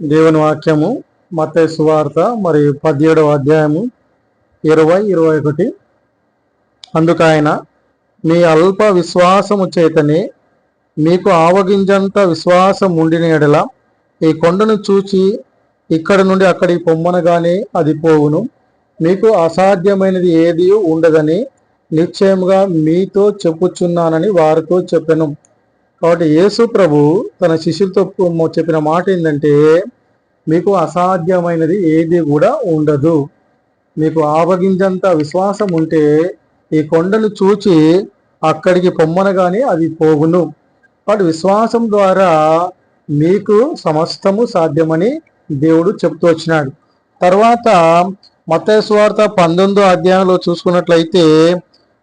దేవుని వాక్యము మత్తయి సువార్త మరియు పదిహేడవ అధ్యాయము ఇరవై ఇరవై ఒకటి. అందుకు ఆయన మీ అల్ప విశ్వాసము చేతనే మీకు ఆవగింజంత విశ్వాసం ఉండిన ఎడల ఈ కొండను చూచి ఇక్కడ నుండి అక్కడికి పొమ్మనగానే అది పోవును. మీకు అసాధ్యమైనది ఏది ఉండదని నిశ్చయముగా మీతో చెప్పుచున్నానని వారితో చెప్పెను. కాబట్టి యేసు ప్రభు తన శిష్యులతో చెప్పిన మాట ఏంటంటే మీకు అసాధ్యమైనది ఏది కూడా ఉండదు. మీకు ఆవగింజంత విశ్వాసం ఉంటే ఈ కొండను చూచి అక్కడికి పొమ్మనగానే అది పోగును కాబట్టి విశ్వాసం ద్వారా మీకు సమస్తము సాధ్యమని దేవుడు చెప్తూ వచ్చినాడు. తర్వాత మత్తయి సువార్త పంతొమ్మిదో అధ్యాయంలో చూసుకున్నట్లయితే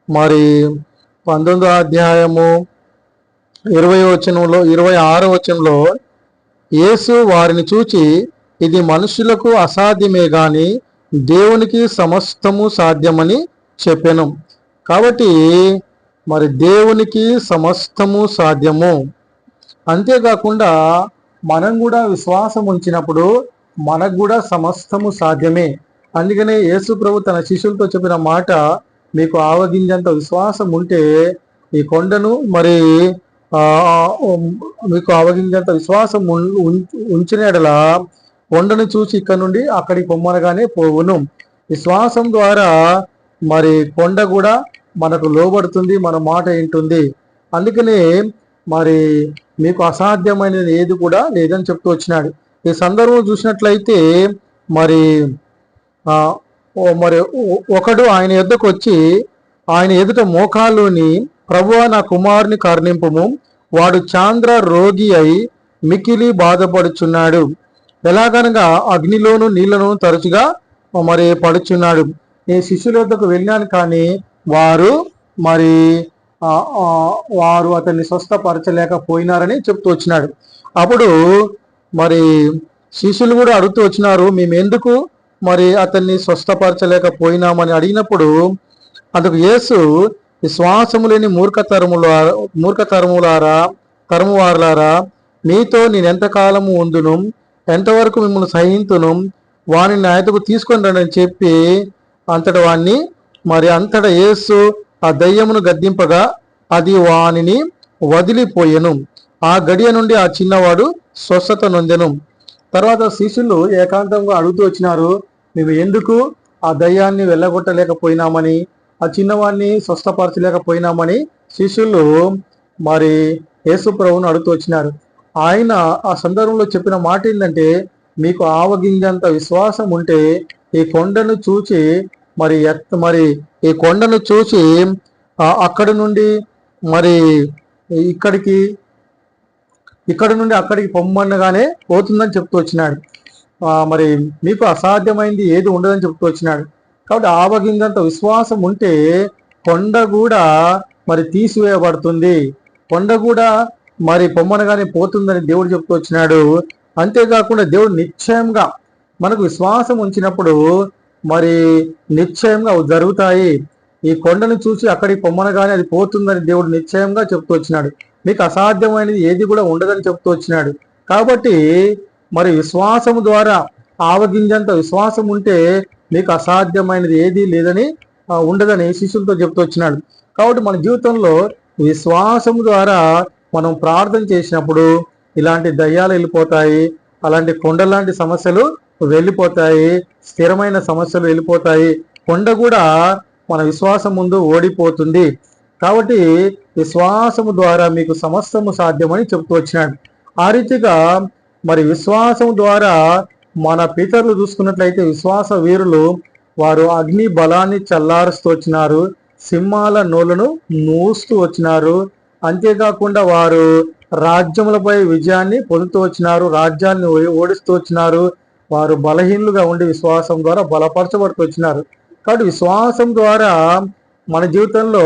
మరి పంతొమ్మిదో అధ్యాయము ఇరవై వచనంలో ఇరవై ఆరో వచనంలో యేసు వారిని చూచి ఇది మనుషులకు అసాధ్యమే గాని దేవునికి సమస్తము సాధ్యమని చెప్పాను. కాబట్టి మరి దేవునికి సమస్తము సాధ్యము. అంతేకాకుండా మనం కూడా విశ్వాసం ఉంచినప్పుడు మనకు కూడా సమస్తము సాధ్యమే. అందుకనే యేసు ప్రభు తన శిష్యులతో చెప్పిన మాట మీకు ఆవగింజంత విశ్వాసం ఉంటే ఈ కొండను మరి మీకు ఆవగింజంత విశ్వాసం ఉంచిన ఎడల కొండను చూసి ఇక్కడ నుండి అక్కడికి పొమ్మనగానే పోవును. విశ్వాసం ద్వారా మరి కొండ కూడా మనకు లోబడుతుంది మన మాట ఏంటుంది అందుకనే మరి మీకు అసాధ్యమైనది ఏది కూడా లేదని చెప్తూ వచ్చినాడు. ఈ సందర్భం చూసినట్లయితే మరి మరి ఒకడు ఆయన ఎద్దకు వచ్చి ఆయన ఎదుట మోకాల్లోని ప్రభువ నా కుమారుని కర్ణింపము. వాడు చాంద్ర రోగి అయి మికిలి బాధపడుచున్నాడు. ఎలాగనగా అగ్నిలోను నీళ్ళను తరచుగా మరి పడుచున్నాడు. నేను శిష్యుల వద్దకు వెళ్ళాను కానీ వారు మరి వారు అతన్ని స్వస్థపరచలేకపోయినారని చెప్తూ వచ్చినాడు. అప్పుడు మరి శిష్యులు కూడా అడుగుతూ వచ్చినారు మేము ఎందుకు మరి అతన్ని స్వస్థపరచలేకపోయినామని? అడిగినప్పుడు అందుకు యేసు విశ్వాసము లేని మూర్ఖతరముల మూర్ఖతరములారా తరమువారులారా మీతో నేను ఎంతకాలము ఉందును ఎంతవరకు మిమ్మల్ని సహింతును వాని నాయతకు తీసుకొని రండి అని చెప్పి అంతట వాణ్ణి మరి అంతట యేసు ఆ దయ్యమును గద్దింపగా అది వానిని వదిలిపోయెను. ఆ గడియ నుండి ఆ చిన్నవాడు స్వస్థత నొందెను. తర్వాత శిష్యులు ఏకాంతంగా అడుగుతూ వచ్చినారు మేము ఎందుకు ఆ దయ్యాన్ని వెళ్ళగొట్టలేకపోయినామని? ఆ చిన్నవాడిని స్వస్థపరచలేకపోయినామని శిష్యులు మరి యేసుప్రభుని అడుగుతూ వచ్చినారు. ఆయన ఆ సందర్భంలో చెప్పిన మాట ఏంటంటే మీకు ఆవగింజంత విశ్వాసం ఉంటే ఈ కొండను చూచి మరి ఎత్ మరి ఈ కొండను చూసి అక్కడి నుండి మరి ఇక్కడికి ఇక్కడ నుండి అక్కడికి పొమ్మనగానే పోతుందని చెప్తూ వచ్చినాడు. మరి మీకు అసాధ్యమైంది ఏది ఉండదని చెప్తూ వచ్చినాడు. కాబట్టి ఆవగింజంత విశ్వాసం ఉంటే కొండ కూడా మరి తీసివేయబడుతుంది. కొండ కూడా మరి పొమ్మనగానే పోతుందని దేవుడు చెప్తూ వచ్చినాడు. అంతేకాకుండా దేవుడు నిశ్చయంగా మనకు విశ్వాసం ఉంచినప్పుడు మరి నిశ్చయంగా జరుగుతాయి. ఈ కొండను చూసి అక్కడికి పొమ్మనగానే అది పోతుందని దేవుడు నిశ్చయంగా చెప్తూ వచ్చినాడు. మీకు అసాధ్యమైనది ఏది కూడా ఉండదని చెప్తూ వచ్చినాడు. కాబట్టి మరి విశ్వాసము ద్వారా ఆవగింజంత విశ్వాసం ఉంటే మీకు అసాధ్యమైనది ఏదీ లేదని ఉండదని శిష్యులతో చెప్తూ వచ్చినాడు. కాబట్టి మన జీవితంలో విశ్వాసం ద్వారా మనం ప్రార్థన చేసినప్పుడు ఇలాంటి దయ్యాలు వెళ్ళిపోతాయి అలాంటి కొండలాంటి సమస్యలు వెళ్ళిపోతాయి స్థిరమైన సమస్యలు వెళ్ళిపోతాయి. కొండ కూడా మన విశ్వాసం ముందు ఓడిపోతుంది. కాబట్టి విశ్వాసము ద్వారా మీకు సమస్తము సాధ్యమని చెప్తూ వచ్చినాడు. ఆ రీతిగా మరి విశ్వాసం ద్వారా మన పితరులు చూసుకున్నట్లయితే విశ్వాస వీరులు వారు అగ్ని బలాన్ని చల్లారుస్తూ వచ్చినారు సింహాల నోలను నూస్తూ వచ్చినారు. అంతేకాకుండా వారు రాజ్యములపై విజయాన్ని పొందుతూ వచ్చినారు రాజ్యాన్ని ఓడిస్తూ వచ్చినారు. వారు బలహీనులుగా ఉండి విశ్వాసం ద్వారా బలపరచబడుతూ వచ్చినారు. కాబట్టి విశ్వాసం ద్వారా మన జీవితంలో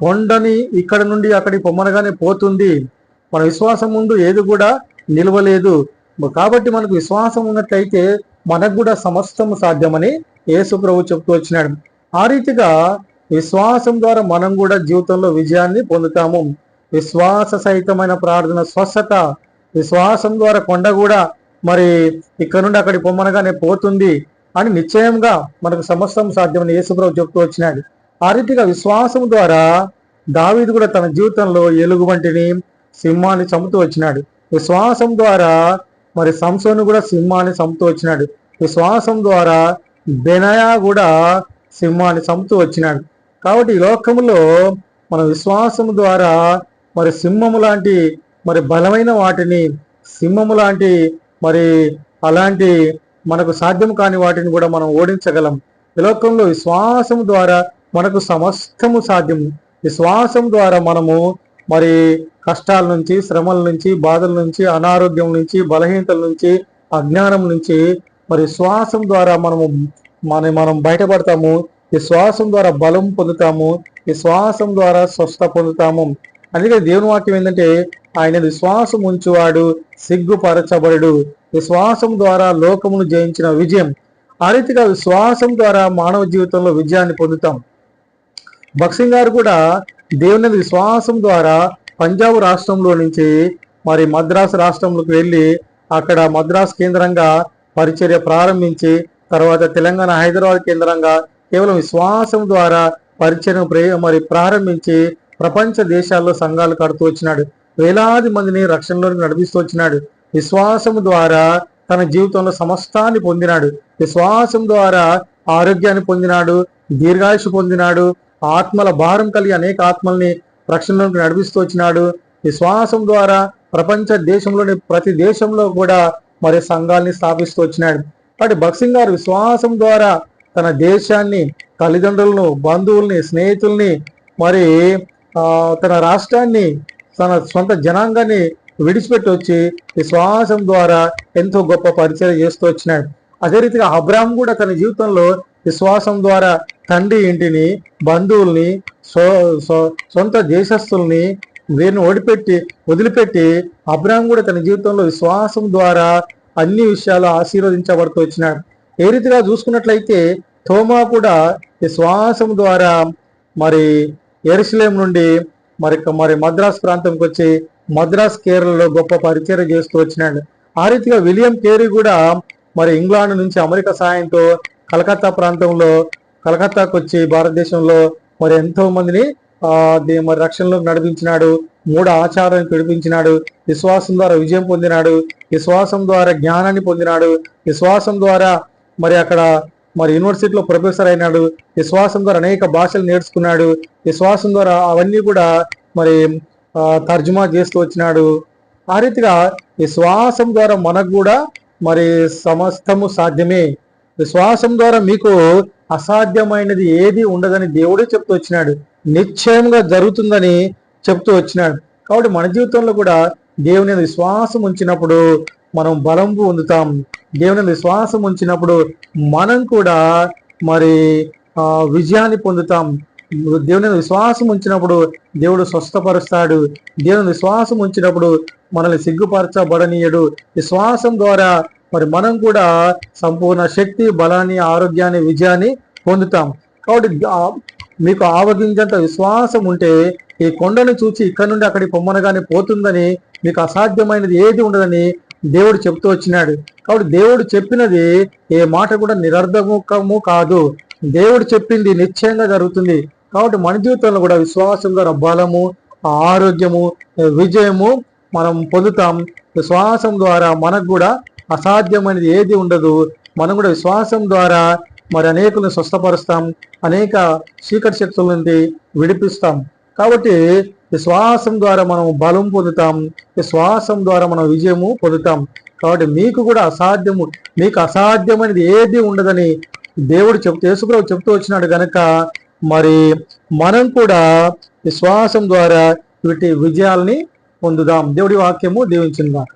కొండని ఇక్కడ నుండి అక్కడికి పొమ్మనగానే పోతుంది. మన విశ్వాసం ముందు ఏది కూడా నిలవలేదు. కాబట్టి మనకు విశ్వాసం ఉన్నట్లయితే మనకు కూడా సమస్తము సాధ్యమని యేసు ప్రభు చెప్తూ వచ్చినాడు. ఆ రీతిగా విశ్వాసం ద్వారా మనం కూడా జీవితంలో విజయాన్ని పొందుతాము. విశ్వాస సహితమైన ప్రార్థన స్వస్థత విశ్వాసం ద్వారా కొండ కూడా మరి ఇక్కడ నుండి అక్కడికి పొమ్మనగానే పోతుంది అని నిశ్చయంగా మనకు సమస్తం సాధ్యమని యేసుప్రభు చెప్తూ వచ్చినాడు. ఆ రీతిగా విశ్వాసం ద్వారా దావీదు కూడా తన జీవితంలో ఎలుగు వంటిని సింహాన్ని చంపుతూ వచ్చినాడు. విశ్వాసం ద్వారా మరి సంసోను కూడా సింహాన్ని చంపుతూ వచ్చినాడు. విశ్వాసం ద్వారా బెనయా కూడా సింహాన్ని చంపుతూ వచ్చినాడు. కాబట్టి ఈ లోకములో మన విశ్వాసం ద్వారా మరి సింహము లాంటి మరి బలమైన వాటిని సింహము లాంటి మరి అలాంటి మనకు సాధ్యం కాని వాటిని కూడా మనం ఓడించగలం. ఈ లోకంలో విశ్వాసం ద్వారా మనకు సమస్తము సాధ్యం విశ్వాసం ద్వారా మనము మరి కష్టాల నుంచి శ్రమల నుంచి బాధల నుంచి అనారోగ్యం నుంచి బలహీనతల నుంచి అజ్ఞానం నుంచి మరి శ్వాసం ద్వారా మనము మన మనం బయటపడతాము. ఈ శ్వాసం ద్వారా బలం పొందుతాము. ఈ శ్వాసం ద్వారా స్వస్థ పొందుతాము. అందుకే దేవుని వాక్యం ఏంటంటే ఆయన విశ్వాసం ఉంచువాడు సిగ్గుపరచబడు విశ్వాసం ద్వారా లోకమును జయించిన విజయం. ఆ రీతిగా విశ్వాసం ద్వారా మానవ జీవితంలో విజయాన్ని పొందుతాం. భక్సింగ్ గారు కూడా దేవుని విశ్వాసం ద్వారా పంజాబ్ రాష్ట్రంలో నుంచి మరి మద్రాసు రాష్ట్రంలోకి వెళ్ళి అక్కడ మద్రాసు కేంద్రంగా పరిచర్య ప్రారంభించి తర్వాత తెలంగాణ హైదరాబాద్ కేంద్రంగా కేవలం విశ్వాసం ద్వారా పరిచయం మరి ప్రారంభించి ప్రపంచ దేశాల్లో సంఘాలు కడుతూ వచ్చినాడు. వేలాది మందిని రక్షణలోకి నడిపిస్తూ వచ్చినాడు. విశ్వాసం ద్వారా తన జీవితంలో సమస్తాన్ని పొందినాడు. విశ్వాసం ద్వారా ఆరోగ్యాన్ని పొందినాడు. దీర్ఘాయుషు పొందినాడు. ఆత్మల భారం కలిగి అనేక ఆత్మల్ని రక్షణలోకి నడిపిస్తూ వచ్చినాడు. విశ్వాసం ద్వారా ప్రపంచ దేశంలోని ప్రతి దేశంలో కూడా మరి సంఘాల్ని స్థాపిస్తూ వచ్చినాడు. కాబట్టి భక్సింగ్ గారు విశ్వాసం ద్వారా తన దేశాన్ని తల్లిదండ్రులను బంధువుల్ని స్నేహితుల్ని మరి తన రాష్ట్రాన్ని తన సొంత జనాంగాన్ని విడిచిపెట్టి వచ్చి విశ్వాసం ద్వారా ఎంతో గొప్ప పరిచయం చేస్తూ వచ్చినాడు. అదే రీతిగా అబ్రాహం కూడా తన జీవితంలో విశ్వాసం ద్వారా తండ్రి ఇంటిని బంధువుల్ని సో సొంత దేశస్తుల్ని వీరిని ఓడిపెట్టి వదిలిపెట్టి అబ్రాహం కూడా తన జీవితంలో విశ్వాసం ద్వారా అన్ని విషయాలు ఆశీర్వదించబడుతూ వచ్చినాడు. ఏ రీతిగా చూసుకున్నట్లయితే థోమా కూడా విశ్వాసం ద్వారా మరి ఎరుసలేం నుండి మరి మరి మద్రాస్ ప్రాంతంకి వచ్చి మద్రాస్ కేరళలో గొప్ప పరిచయం చేస్తూ వచ్చినాడు. ఆ రీతిగా విలియం కేరీ కూడా మరి ఇంగ్లాండ్ నుంచి అమెరికా సాయంతో కలకత్తా ప్రాంతంలో కలకత్తాకు వచ్చి భారతదేశంలో మరి ఎంతో మందిని మరి రక్షణలోకి నడిపించినాడు మూడు ఆచారాన్ని పిడిపించినాడు విశ్వాసం ద్వారా విజయం పొందినాడు విశ్వాసం ద్వారా జ్ఞానాన్ని పొందినాడు విశ్వాసం ద్వారా మరి అక్కడ మరి యూనివర్సిటీలో ప్రొఫెసర్ అయినాడు విశ్వాసం ద్వారా అనేక భాషలు నేర్చుకున్నాడు విశ్వాసం ద్వారా అవన్నీ కూడా మరి తర్జుమా చేస్తూ వచ్చినాడు. ఆ రీతిగా విశ్వాసం ద్వారా మనకు కూడా మరి సమస్తము సాధ్యమే. విశ్వాసం ద్వారా మీకు అసాధ్యమైనది ఏది ఉండదని దేవుడే చెప్తూ వచ్చినాడు. నిశ్చయంగా జరుగుతుందని చెప్తూ వచ్చినాడు. కాబట్టి మన జీవితంలో కూడా దేవుని విశ్వాసం ఉంచినప్పుడు మనం బలం పొందుతాం. దేవుని విశ్వాసం ఉంచినప్పుడు మనం కూడా మరి విజయాన్ని పొందుతాం. దేవుని విశ్వాసం ఉంచినప్పుడు దేవుడు స్వస్థపరుస్తాడు. దేవుని విశ్వాసం ఉంచినప్పుడు మనల్ని సిగ్గుపరచబడనీయడు. విశ్వాసం ద్వారా మరి మనం కూడా సంపూర్ణ శక్తి బలాన్ని ఆరోగ్యాన్ని విజయాన్ని పొందుతాం. కాబట్టి మీకు ఆవగించంత విశ్వాసం ఉంటే ఈ కొండను చూసి ఇక్కడ నుండి అక్కడికి పొమ్మనగానే పోతుందని మీకు అసాధ్యమైనది ఏది ఉండదని దేవుడు చెప్తూ వచ్చినాడు. కాబట్టి దేవుడు చెప్పినది ఏ మాట కూడా నిరర్ధముఖము కాదు. దేవుడు చెప్పింది నిశ్చయంగా జరుగుతుంది. కాబట్టి మన జీవితంలో కూడా విశ్వాసం ద్వారా బలము ఆరోగ్యము విజయము మనం పొందుతాం. విశ్వాసం ద్వారా మనకు కూడా అసాధ్యమైనది ఏది ఉండదు. మనం కూడా విశ్వాసం ద్వారా మరి అనేకులను స్వస్థపరుస్తాం అనేక చీకటి శక్తుల నుండి విడిపిస్తాం. కాబట్టి విశ్వాసం ద్వారా మనం బలం పొందుతాం విశ్వాసం ద్వారా మనం విజయము పొందుతాం. కాబట్టి మీకు కూడా అసాధ్యము మీకు అసాధ్యమైనది ఏది ఉండదని దేవుడు చెప్తూ యేసుప్రభు చెప్తూ వచ్చినాడు గనక మరి మనం కూడా విశ్వాసం ద్వారా వీటి విజయాల్ని పొందుదాం. దేవుడి వాక్యము దీవించిందాం.